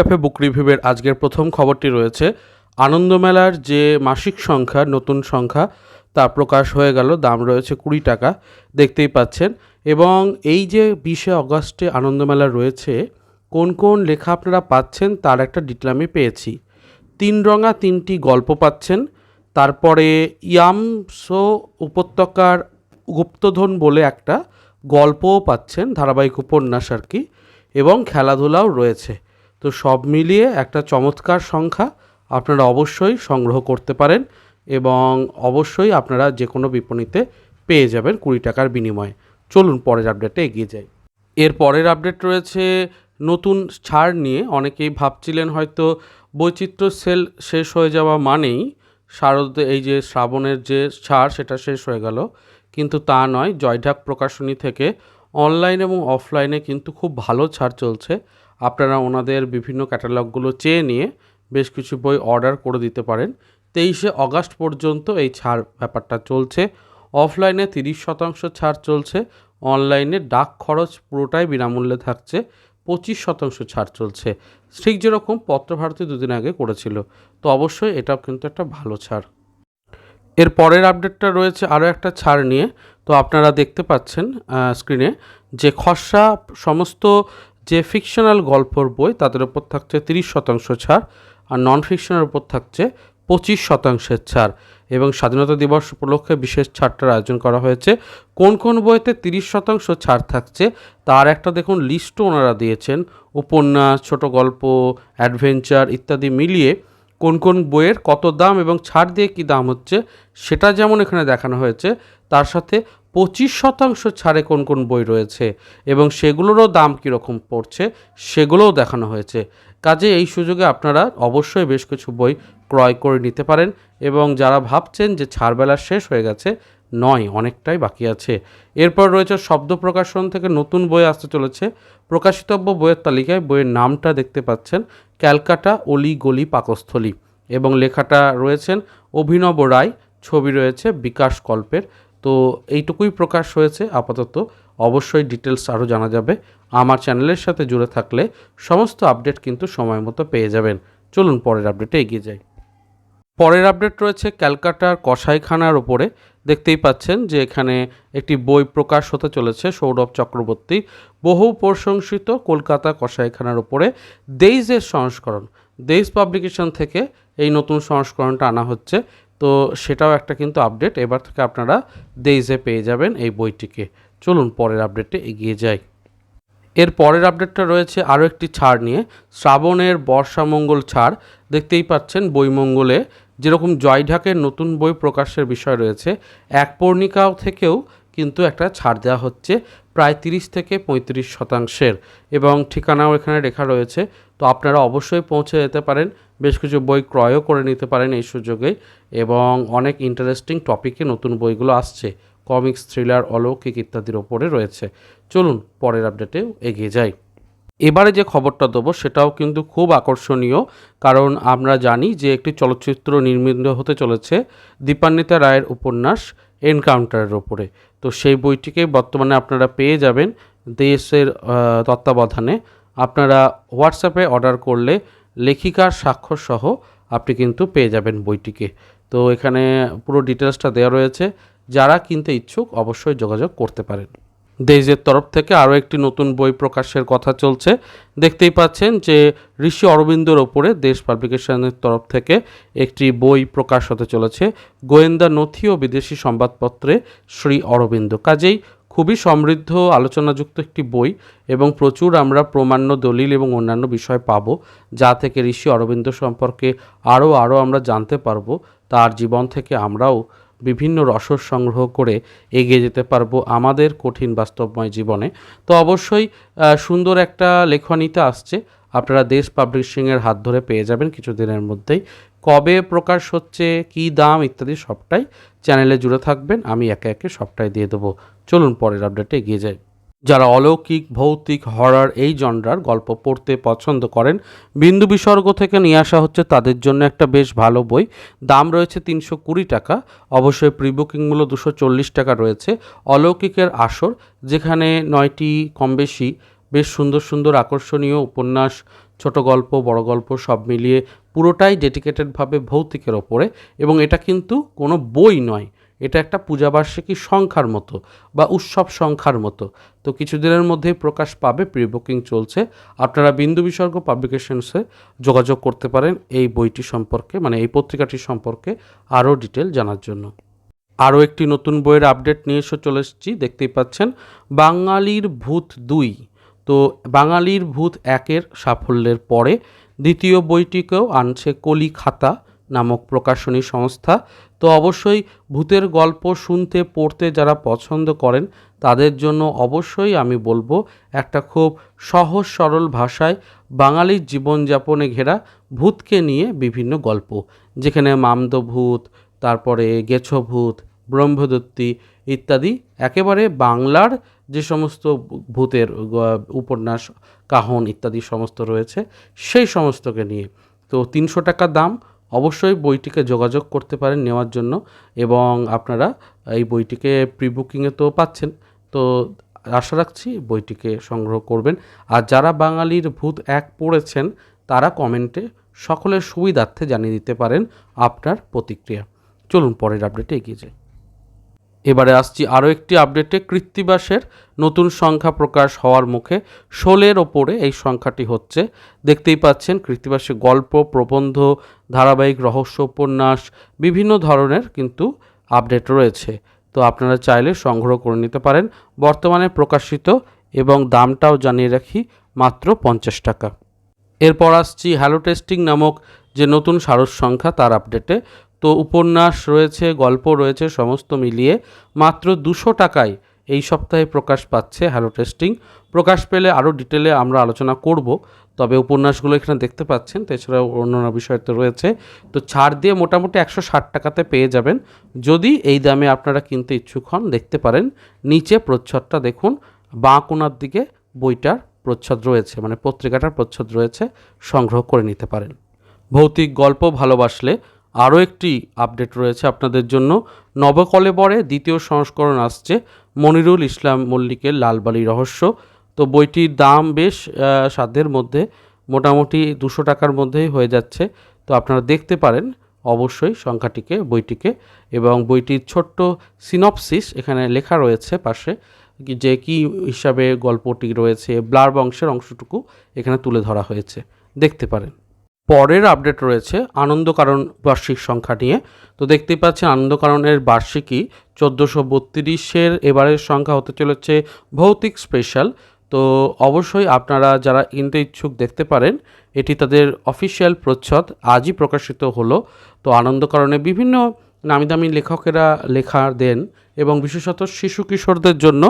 Cafe বুক রিভিউয়ের আজকের প্রথম খবরটি রয়েছে। আনন্দমেলার যে মাসিক সংখ্যা, নতুন সংখ্যা, তা প্রকাশ হয়ে গেল। দাম রয়েছে কুড়ি টাকা, দেখতেই পাচ্ছেন। এবং এই যে বিশে অগস্টে আনন্দমেলা রয়েছে, কোন কোন লেখা আপনারা পাচ্ছেন তার একটা ডিটেল আমি পেয়েছি। তিন রঙা তিনটি গল্প পাচ্ছেন, তারপরে ইয়ামসো উপত্যকার গুপ্তধন বলে একটা গল্পও পাচ্ছেন, ধারাবাহিক উপন্যাস আর কি, এবং খেলাধুলাও রয়েছে। তো সব মিলিয়ে একটা চমৎকার সংখ্যা আপনারা অবশ্যই সংগ্রহ করতে পারেন এবং অবশ্যই আপনারা যে কোনো বিপণীতে পেয়ে যাবেন কুড়ি টাকার বিনিময়ে। চলুন পরের আপডেটে এগিয়ে যাই। এর পরের আপডেট রয়েছে নতুন ছাড় নিয়ে। অনেকেই ভাবছিলেন হয়তো বৈচিত্র্য সেল শেষ হয়ে যাওয়া মানেই শারদ এই যে শ্রাবণের যে ছাড়, সেটা শেষ হয়ে গেল। কিন্তু তা নয়, জয়ঢাক প্রকাশনী থেকে অনলাইন এবং অফলাইনে কিন্তু খুব ভালো ছাড় চলছে। আপনারা ওনাদের বিভিন্ন ক্যাটালগুলো চেয়ে নিয়ে বেশ কিছু বই অর্ডার করে দিতে পারেন। তেইশে অগাস্ট পর্যন্ত এই ছাড় ব্যাপারটা চলছে। অফলাইনে তিরিশ শতাংশ ছাড় চলছে। অনলাইনে ডাক খরচ পুরোটাই বিনামূল্যে থাকছে। পঁচিশ শতাংশ ছাড় চলছে। ঠিক যেরকম পত্রভারতী দুদিন আগে করেছিল। তো অবশ্যই এটাও কিন্তু একটা ভালো ছাড়। এর পরের আপডেটটা রয়েছে আরও একটা ছাড় নিয়ে। তো আপনারা দেখতে পাচ্ছেন স্ক্রিনে যে খসড়া সমস্ত যে ফিকশনাল গল্পর বই তাদের উপর থাকছে তিরিশ শতাংশ ছাড় আর নন ফিকশনের উপর থাকছে পঁচিশ শতাংশের ছাড়। এবং স্বাধীনতা দিবস উপলক্ষে বিশেষ ছাড়টার আয়োজন করা হয়েছে। কোন কোন বইতে তিরিশ শতাংশ ছাড় থাকছে তার একটা দেখুন লিস্টও ওনারা দিয়েছেন। উপন্যাস, ছোট গল্প অ্যাডভেঞ্চার ইত্যাদি মিলিয়ে কোন কোন বইয়ের কত দাম এবং ছাড় দিয়ে কী দাম হচ্ছে সেটা যেমন এখানে দেখানো হয়েছে, তার সাথে পঁচিশ শতাংশ ছাড়ে কোন কোন বই রয়েছে এবং সেগুলোরও দাম কীরকম পড়ছে সেগুলোও দেখানো হয়েছে। কাজে এই সুযোগে আপনারা অবশ্যই বেশ কিছু বই ক্রয় করে নিতে পারেন এবং যারা ভাবছেন যে ছাড়বেলা শেষ হয়ে গেছে, নয়, অনেকটাই বাকি আছে। এরপর রয়েছে শব্দ প্রকাশন থেকে নতুন বই আসতে চলেছে। প্রকাশিতব্য বইয়ের তালিকায় বইয়ের নামটা দেখতে পাচ্ছেন ক্যালকাটা অলি গলি পাকস্থলী এবং লেখাটা রয়েছেন অভিনব রায়, ছবি রয়েছে বিকাশ কল্পের। তো এইটুকুই প্রকাশ হয়েছে আপাতত। অবশ্যই ডিটেলস আরও জানা যাবে। আমার চ্যানেলের সাথে জুড়ে থাকলে সমস্ত আপডেট কিন্তু সময় মতো পেয়ে যাবেন। চলুন পরের আপডেটে এগিয়ে যাই। পরের আপডেট রয়েছে ক্যালকাটার কসাইখানার ওপরে দেখতেই পাচ্ছেন যে এখানে একটি বই প্রকাশ হতে চলেছে সৌরভ চক্রবর্তী। বহু প্রশংসিত কলকাতা কসাইখানার ওপরে দেইজের সংস্করণ। দেইজ পাবলিকেশন থেকে এই নতুন সংস্করণটা আনা হচ্ছে। তো সেটাও একটা কিন্তু আপডেট এবার থেকে আপনারা দেইজে পেয়ে যাবেন এই বইটিকে। চলুন পরের আপডেটে এগিয়ে যাই। এর পরের আপডেটটা রয়েছে আরও একটি ছাড় নিয়ে। শ্রাবণের বর্ষামঙ্গল ছাড়। দেখতেই পাচ্ছেন বইমঙ্গলে যেরকম জয়ঢাকের নতুন বই প্রকাশের বিষয় রয়েছে, এক পর্ণিকাও থেকেও কিন্তু একটা ছাড় দেওয়া হচ্ছে প্রায় তিরিশ থেকে পঁয়ত্রিশ শতাংশের। এবং ঠিকানাও এখানে লেখা রয়েছে। তো আপনারা অবশ্যই পৌঁছে যেতে পারেন বেশ কিছু বই ক্রয়ও করে নিতে পারেন এই সুযোগে এবং অনেক ইন্টারেস্টিং টপিকে নতুন বইগুলো আসছে। কমিক্স থ্রিলার অলৌকিক ইত্যাদির ওপরে রয়েছে। চলুন পরের আপডেটে এগিয়ে যাই। এবারে যে খবরটা দেবো সেটাও কিন্তু খুব আকর্ষণীয়, কারণ আমরা জানি যে একটি চলচ্চিত্র নির্মিত হতে চলেছে দীপান্বিতা রায়ের উপন্যাস এনকাউন্টারের ওপরে। তো সেই বইটিকে বর্তমানে আপনারা পেয়ে যাবেন দেশের তত্ত্বাবধানে। আপনারা হোয়াটসঅ্যাপে অর্ডার করলে লেখিকার স্বাক্ষর সহ আপনি কিন্তু পেয়ে যাবেন বইটিকে। তো এখানে পুরো ডিটেলসটা দেওয়া রয়েছে। যারা কিনতে ইচ্ছুক অবশ্যই যোগাযোগ করতে পারেন। দেশের তরফ থেকে আরও একটি নতুন বই প্রকাশের কথা চলছে। দেখতেই পাচ্ছেন যে ঋষি অরবিন্দর ওপরে দেশ পাবলিকেশনের তরফ থেকে একটি বই প্রকাশ হতে চলেছে। গোয়েন্দা নথি ও বিদেশি সংবাদপত্রে শ্রী অরবিন্দ। কাজেই খুবই সমৃদ্ধ, আলোচনাযুক্ত একটি বই এবং প্রচুর আমরা প্রমাণ্য, দলিল এবং অন্যান্য বিষয় পাব, যা থেকে ঋষি অরবিন্দ সম্পর্কে আরও আরও আমরা জানতে পারব। তার জীবন থেকে আমরাও বিভিন্ন রসদ সংগ্রহ করে এগিয়ে যেতে পারব আমাদের কঠিন বাস্তবময় জীবনে। তো অবশ্যই সুন্দর একটা লেখনীতে আসছে। আপনারা দেশ পাবলিশিংয়ের হাত ধরে পেয়ে যাবেন কিছুদিনের মধ্যেই। কবে প্রকাশ হচ্ছে, কী দাম ইত্যাদি সবটাই চ্যানেলে জুড়ে থাকবেন। আমি একে একে সবটাই দিয়ে দেবো। চলুন পরের আপডেটে এগিয়ে যাই। যারা অলৌকিক, ভৌতিক হরার এই জনরার গল্প পড়তে পছন্দ করেন, বিন্দু বিসর্গ থেকে নিয়ে আসা হচ্ছে তাদের জন্য একটা বেশ ভালো বই। দাম রয়েছে তিনশো কুড়ি টাকা। অবশ্যই প্রি বুকিং মূল্য দুশো চল্লিশ টাকা রয়েছে। অলৌকিকের আসর, যেখানে নয়টি কম বেশি বেশ সুন্দর সুন্দর আকর্ষণীয় উপন্যাস, ছোট গল্প, বড় গল্প সব মিলিয়ে পুরোটাই ডেডিকেটেডভাবে ভৌতিকের ওপরে এবং এটা কিন্তু কোনো বই নয়। এটা একটা পূজাবার্ষিকী সংখ্যার মতো বা উৎসব সংখ্যার মতো। তো কিছুদিনের মধ্যেই প্রকাশ পাবে প্রি বুকিং চলছে। আপনারা বিন্দু বিসর্গ পাবলিকেশনসে যোগাযোগ করতে পারেন এই বইটি সম্পর্কে মানে এই পত্রিকাটি সম্পর্কে আরও ডিটেল জানার জন্য। আরও একটি নতুন বইয়ের আপডেট নিয়ে এসে চলে এসেছি, দেখতেই পাচ্ছেন, বাঙালির ভূত দুই। তো বাঙালির ভূত একের সাফল্যের পরে দ্বিতীয় বইটিকেও আনছে কলি খাতা নামক প্রকাশনী সংস্থা। তো অবশ্যই ভূতের গল্প শুনতে, পড়তে যারা পছন্দ করেন তাদের জন্য অবশ্যই আমি বলব একটা খুব সহজ, সরল ভাষায় বাঙালির জীবনযাপনে ঘেরা ভূতকে নিয়ে বিভিন্ন গল্প। যেখানে মামদ ভূত তারপরে গেছো ভূত ব্রহ্মদত্তি ইত্যাদি একেবারে বাংলার যে সমস্ত ভূতের উপন্যাস, কাহন ইত্যাদি সমস্ত রয়েছে, সেই সমস্তকে নিয়ে। তো তিনশো টাকা দাম, অবশ্যই বইটিকে যোগাযোগ করতে পারেন নেওয়ার জন্য এবং আপনারা এই বইটিকে প্রি বুকিংয়ে তো পাচ্ছেন। তো আশা রাখছি বইটিকে সংগ্রহ করবেন। আর যারা বাঙালির ভূত এক পড়েছেন, তারা কমেন্টে সকলের সুবিধার্থে জানিয়ে দিতে পারেন আপনার প্রতিক্রিয়া। চলুন, পরের আপডেটে এগিয়ে যাই। এবারে আসছি আরও একটি আপডেটে কৃত্তিবাসের নতুন সংখ্যা প্রকাশ হওয়ার মুখে ষোলের ওপরে এই সংখ্যাটি হচ্ছে। দেখতেই পাচ্ছেন কৃত্তিবাসে গল্প, প্রবন্ধ, ধারাবাহিক রহস্য, উপন্যাস, বিভিন্ন ধরনের কিন্তু আপডেট রয়েছে। তো আপনারা চাইলে সংগ্রহ করে নিতে পারেন। বর্তমানে প্রকাশিত এবং দামটাও জানিয়ে রাখি মাত্র পঞ্চাশ টাকা। এরপর আসছি হ্যালো টেস্টিং নামক যে নতুন সারস সংখ্যা, তার আপডেটে তো উপন্যাস রয়েছে, গল্প রয়েছে, সমস্ত মিলিয়ে মাত্র দুশো টাকায় এই সপ্তাহে প্রকাশ পাচ্ছে হ্যালো টেস্টিং প্রকাশ পেলে আরও ডিটেলে আমরা আলোচনা করব, তবে উপন্যাসগুলো এখানে দেখতে পাচ্ছেন তাছাড়াও অন্যান্য বিষয় তো রয়েছে। তো ছাড় দিয়ে মোটামুটি একশো ষাট টাকাতে পেয়ে যাবেন। যদি এই দামে আপনারা কিনতে ইচ্ছুক হন, দেখতে পারেন, নিচে প্রচ্ছদটা দেখুন, বাঁ কোণার দিকে বইটার প্রচ্ছদ রয়েছে মানে পত্রিকাটার প্রচ্ছদ রয়েছে, সংগ্রহ করে নিতে পারেন। ভৌতিক গল্প ভালোবাসলে আরও একটি আপডেট রয়েছে আপনাদের জন্য। নবকলেবরে দ্বিতীয় সংস্করণ আসছে মনিরুল ইসলাম মল্লিকের লালবালি রহস্য। তো বইটির দাম বেশ সাধ্যের মধ্যে, মোটামুটি দুশো টাকার মধ্যেই হয়ে যাচ্ছে। তো আপনারা দেখতে পারেন অবশ্যই সংখ্যাটিকে, বইটিকে। এবং বইটির ছোট্ট সিনপসিস এখানে লেখা রয়েছে পাশে যে কি হিসাবে গল্পটি রয়েছে, ব্লার বংশের অংশটুকু এখানে তুলে ধরা হয়েছে। দেখতে পারেন। পরের আপডেট রয়েছে আনন্দ কারণ বার্ষিক সংখ্যা নিয়ে। তো দেখতেই পাচ্ছেন আনন্দ কারণের বার্ষিকী চোদ্দোশো বত্রিশের এবারের সংখ্যা হতে চলেছে ভৌতিক স্পেশাল। তো অবশ্যই আপনারা যারা কিনতে ইচ্ছুক দেখতে পারেন, এটি তাদের অফিসিয়াল প্রচ্ছদ, আজই প্রকাশিত হলো। তো আনন্দ কারণে বিভিন্ন নামি দামি লেখকেরা লেখা দেন এবং বিশেষত শিশু কিশোরদের জন্য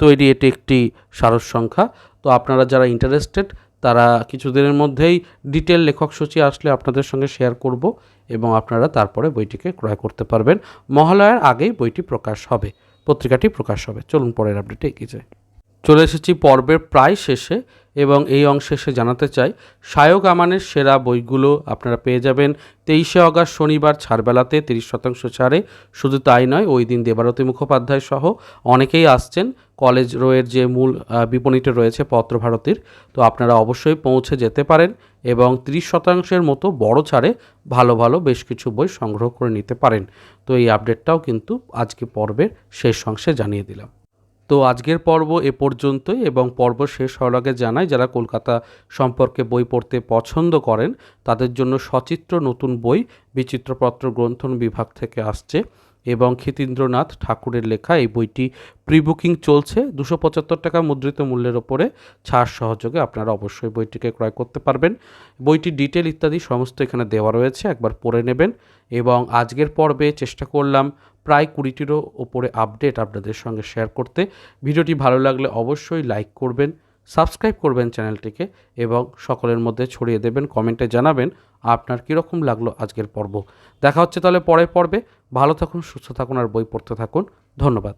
তৈরি এটি একটি সারস সংখ্যা। তো আপনারা যারা ইন্টারেস্টেড তারা কিছুদিনের মধ্যেই ডিটেল লেখক সূচি আসলে আপনাদের সঙ্গে শেয়ার করব এবং আপনারা তারপরে বইটিকে ক্রয় করতে পারবেন। মহালয়ার আগেই বইটি প্রকাশ হবে, পত্রিকাটি প্রকাশ হবে। চলুন পরের আপডেটে এগিয়ে যাই। চলে এসেছি পর্বের প্রায় শেষে এবং এই অংশে এসে জানাতে চাই সায়ক আমানের সেরা বইগুলো আপনারা পেয়ে যাবেন। তেইশে অগাস্ট শনিবার ছাড়বেলাতে তিরিশ শতাংশ ছাড়ে। শুধু তাই নয় ওই দিন দেবারতী মুখোপাধ্যায় সহ অনেকেই আসছেন। কলেজ রোয়ের যে মূল আহ, বিপণীতে রয়েছে পত্রভারতীর তো আপনারা অবশ্যই পৌঁছে যেতে পারেন এবং তিরিশ শতাংশের মতো বড় ছাড়ে ভালো ভালো বেশ কিছু বই সংগ্রহ করে নিতে পারেন। তো এই আপডেটটাও কিন্তু আজকে পর্বের শেষ অংশে জানিয়ে দিলাম। তো আজকের পর্ব এ পর্যন্তই এবং পর্ব শেষ হওয়ার আগে জানাই, যারা কলকাতা সম্পর্কে বই পড়তে পছন্দ করেন, তাদের জন্য সচিত্র নতুন বই, বিচিত্রপত্র গ্রন্থন বিভাগ থেকে আসছে এবং ক্ষিতীন্দ্রনাথ ঠাকুরের লেখা এই বইটি প্রি বুকিং চলছে। দুশো পঁচাত্তর টাকা মুদ্রিত মূল্যের ওপরে ছাড় সহযোগে আপনারা অবশ্যই বইটিকে ক্রয় করতে পারবেন। বইটি ডিটেল ইত্যাদি সমস্ত এখানে দেওয়া রয়েছে, একবার পড়ে নেবেন। এবং আজকের পর্বে চেষ্টা করলাম প্রায় কুড়িটিরও ওপরে আপডেট আপনাদের সঙ্গে শেয়ার করতে। ভিডিওটি ভালো লাগলে অবশ্যই লাইক করবেন, সাবস্ক্রাইব করবেন চ্যানেলটিকে এবং সকলের মধ্যে ছড়িয়ে দেবেন, কমেন্টে জানাবেন আপনার কীরকম লাগল আজকের পর্ব। দেখা হচ্ছে তাহলে পরের পর্বে। ভালো থাকুন, সুস্থ থাকুন আর বই পড়তে থাকুন। ধন্যবাদ।